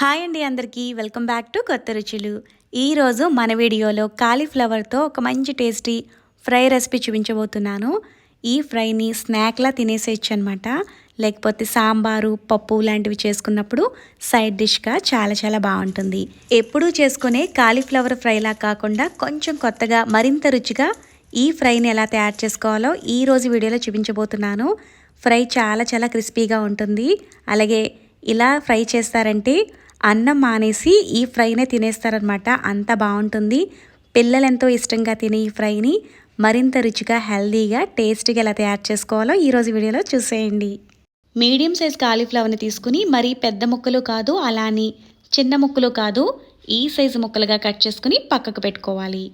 Hi అండి అందరికీ. Welcome back to కొత్త రుచులు. ఈరోజు మన వీడియోలో కాలీఫ్లవర్తో ఒక మంచి టేస్టీ ఫ్రై రెసిపీ చూపించబోతున్నాను. ఈ ఫ్రైని స్నాక్లా తినేసేయచ్చు అనమాట లేకపోతే సాంబారు పప్పు లాంటివి చేసుకున్నప్పుడు సైడ్ డిష్గా చాలా చాలా బాగుంటుంది. ఎప్పుడూ చేసుకునే కాలీఫ్లవర్ ఫ్రైలా కాకుండా కొంచెం కొత్తగా మరింత రుచిగా ఈ ఫ్రైని ఎలా తయారు చేసుకోవాలో ఈరోజు వీడియోలో చూపించబోతున్నాను. ఫ్రై చాలా చాలా క్రిస్పీగా ఉంటుంది. అలాగే ఇలా ఫ్రై చేస్తారంటే అన్నం మానేసి ఈ ఫ్రైనే తినేస్తారనమాట అంత బాగుంటుంది పిల్లలు ఎంతో ఇష్టంగా తినే ఈ ఫ్రైని మరింత రుచిగా హెల్దీగా టేస్టీగా ఎలా తయారు చేసుకోవాలో ఈరోజు వీడియోలో చూసేయండి. మీడియం సైజ్ కాలీఫ్లవర్ని తీసుకుని మరీ పెద్ద ముక్కలు కాదు అలాని చిన్న ముక్కలు కాదు ఈ సైజు ముక్కలుగా కట్ చేసుకుని పక్కకు పెట్టుకోవాలి.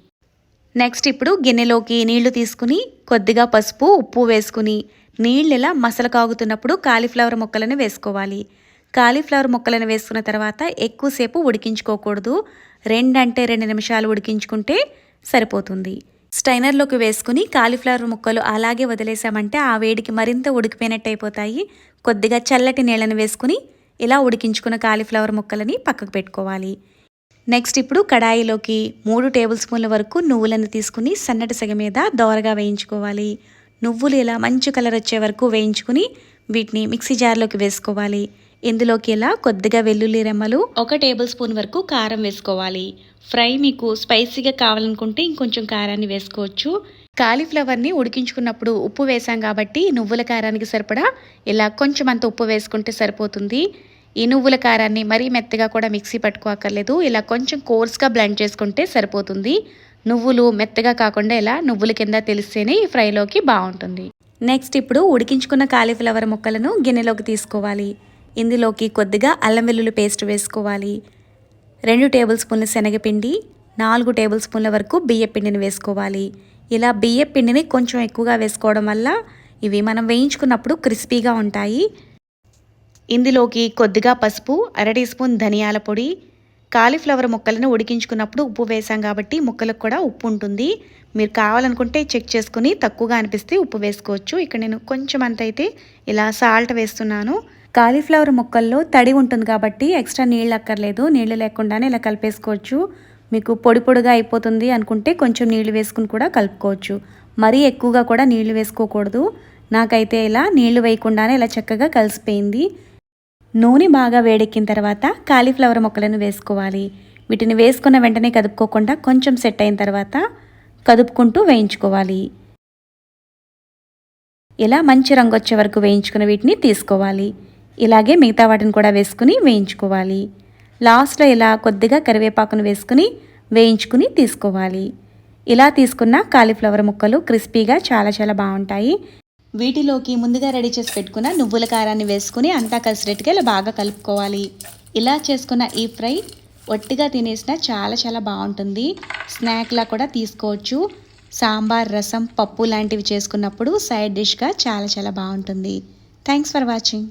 నెక్స్ట్ ఇప్పుడు గిన్నెలోకి నీళ్ళు తీసుకుని కొద్దిగా పసుపు ఉప్పు వేసుకుని నీళ్ళు ఇలా మసలు కాగుతున్నప్పుడు కాలీఫ్లవర్ ముక్కలను వేసుకోవాలి. కాలీఫ్లవర్ ముక్కలను వేసుకున్న తర్వాత ఎక్కువసేపు ఉడికించుకోకూడదు. రెండంటే రెండు నిమిషాలు ఉడికించుకుంటే సరిపోతుంది. స్టైనర్లోకి వేసుకుని కాలీఫ్లవర్ ముక్కలు అలాగే వదిలేసామంటే ఆ వేడికి మరింత ఉడికిపోయినట్టు అయిపోతాయి. కొద్దిగా చల్లటి నీళ్ళని వేసుకుని ఇలా ఉడికించుకున్న కాలీఫ్లవర్ ముక్కలని పక్కకు పెట్టుకోవాలి. నెక్స్ట్ ఇప్పుడు కడాయిలోకి మూడు టేబుల్ స్పూన్ల వరకు నువ్వులను తీసుకుని సన్నటి సెగ మీద దోరగా వేయించుకోవాలి. నువ్వులు ఇలా మంచి కలర్ వచ్చే వరకు వేయించుకుని వీటిని మిక్సీ జార్లోకి వేసుకోవాలి. ఇందులోకి ఇలా కొద్దిగా వెల్లుల్లి రెమ్మలు? ఒక టేబుల్ స్పూన్ వరకు కారం వేసుకోవాలి. ఫ్రై మీకు స్పైసీగా కావాలనుకుంటే ఇంకొంచెం కారాన్ని వేసుకోవచ్చు. కాలీఫ్లవర్ని ఉడికించుకున్నప్పుడు ఉప్పు వేసాం కాబట్టి నువ్వుల కారానికి సరిపడా ఇలా కొంచెం అంత ఉప్పు వేసుకుంటే సరిపోతుంది. ఈ నువ్వుల కారాన్ని మరీ మెత్తగా కూడా మిక్సీ పట్టుకోకర్లేదు ఇలా కొంచెం కోర్స్గా బ్లెండ్ చేసుకుంటే సరిపోతుంది. నువ్వులు మెత్తగా కాకుండా ఇలా నువ్వుల కింద తెలిస్తేనే ఈ ఫ్రైలోకి బాగుంటుంది. నెక్స్ట్ ఇప్పుడు ఉడికించుకున్న కాలీఫ్లవర్ ముక్కలను గిన్నెలోకి తీసుకోవాలి. ఇందులోకి కొద్దిగా అల్లం వెల్లుల్లి పేస్ట్ వేసుకోవాలి. రెండు టేబుల్ స్పూన్ల శనగపిండి నాలుగు టేబుల్ స్పూన్ల వరకు బియ్య పిండిని వేసుకోవాలి. ఇలా బియ్య పిండిని కొంచెం ఎక్కువగా వేసుకోవడం వల్ల ఇవి మనం వేయించుకున్నప్పుడు క్రిస్పీగా ఉంటాయి. ఇందులోకి కొద్దిగా పసుపు అర టీ స్పూన్ ధనియాల పొడి కాలీఫ్లవర్ ముక్కలను ఉడికించుకున్నప్పుడు ఉప్పు వేసాం కాబట్టి ముక్కలకు కూడా ఉప్పు ఉంటుంది. మీరు కావాలనుకుంటే చెక్ చేసుకుని తక్కువగా అనిపిస్తే ఉప్పు వేసుకోవచ్చు. ఇక్కడ నేను కొంచెం అంత అయితే ఇలా సాల్ట్ వేస్తున్నాను. కాలీఫ్లవర్ ముక్కల్లో తడి ఉంటుంది కాబట్టి ఎక్స్ట్రా నీళ్ళు అక్కర్లేదు. నీళ్ళు లేకుండానే ఇలా కలిపేసుకోవచ్చు. మీకు పొడి పొడిగా అయిపోతుంది అనుకుంటే కొంచెం నీళ్ళు వేసుకుని కూడా కలుపుకోవచ్చు. మరీ ఎక్కువగా కూడా నీళ్ళు వేసుకోకూడదు. నాకైతే ఇలా నీళ్ళు వేయకుండానే ఇలా చక్కగా కలిసిపోయింది. నూనె బాగా వేడెక్కిన తర్వాత కాలీఫ్లవర్ మొక్కలను వేసుకోవాలి. వీటిని వేసుకున్న వెంటనే కదుపుకోకుండా కొంచెం సెట్ అయిన తర్వాత కదుపుకుంటూ వేయించుకోవాలి. ఇలా మంచి రంగు వచ్చే వరకు వేయించుకున్న వీటిని తీసుకోవాలి. ఇలాగే మిగతా వాటిని కూడా వేసుకుని వేయించుకోవాలి. లాస్ట్లో ఇలా కొద్దిగా కరివేపాకును వేసుకుని వేయించుకుని తీసుకోవాలి. ఇలా తీసుకున్న కాలీఫ్లవర్ ముక్కలు క్రిస్పీగా చాలా చాలా బాగుంటాయి. వీటిలోకి ముందుగా రెడీ చేసి పెట్టుకున్న నువ్వుల కారాన్ని వేసుకుని అంతా కలిసినట్టుగా ఇలా బాగా కలుపుకోవాలి. ఇలా చేసుకున్న ఈ ఫ్రై ఒట్టిగా తినేసిన చాలా చాలా బాగుంటుంది. స్నాక్లా కూడా తీసుకోవచ్చు. సాంబార్ రసం పప్పు లాంటివి చేసుకున్నప్పుడు సైడ్ డిష్గా చాలా చాలా బాగుంటుంది. Thanks for watching.